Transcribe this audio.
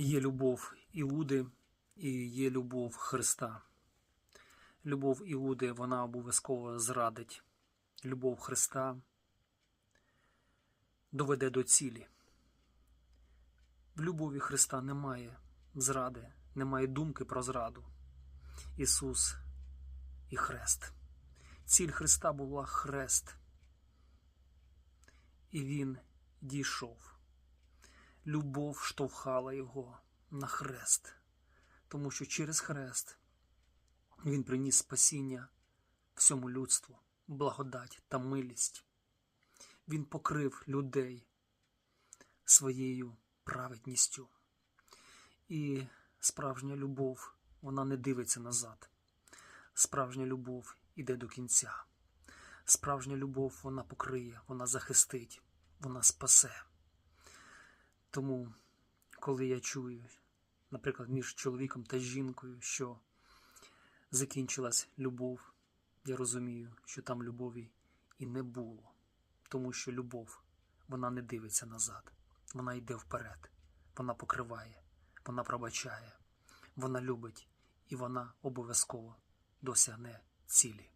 Є любов Іуди і є любов Христа. Любов Іуди вона обов'язково зрадить. Любов Христа доведе до цілі. В любові Христа немає зради, немає думки про зраду. Ісус і хрест. Ціль Христа була хрест. І Він дійшов. Любов штовхала його на хрест, тому що через хрест він приніс спасіння всьому людству, благодать та милість. Він покрив людей своєю праведністю. І справжня любов, вона не дивиться назад. Справжня любов іде до кінця. Справжня любов вона покриє, вона захистить, вона спасе. Тому, коли я чую, наприклад, між чоловіком та жінкою, що закінчилась любов, я розумію, що там любові і не було. Тому що любов, вона не дивиться назад, вона йде вперед, вона покриває, вона пробачає, вона любить і вона обов'язково досягне цілі.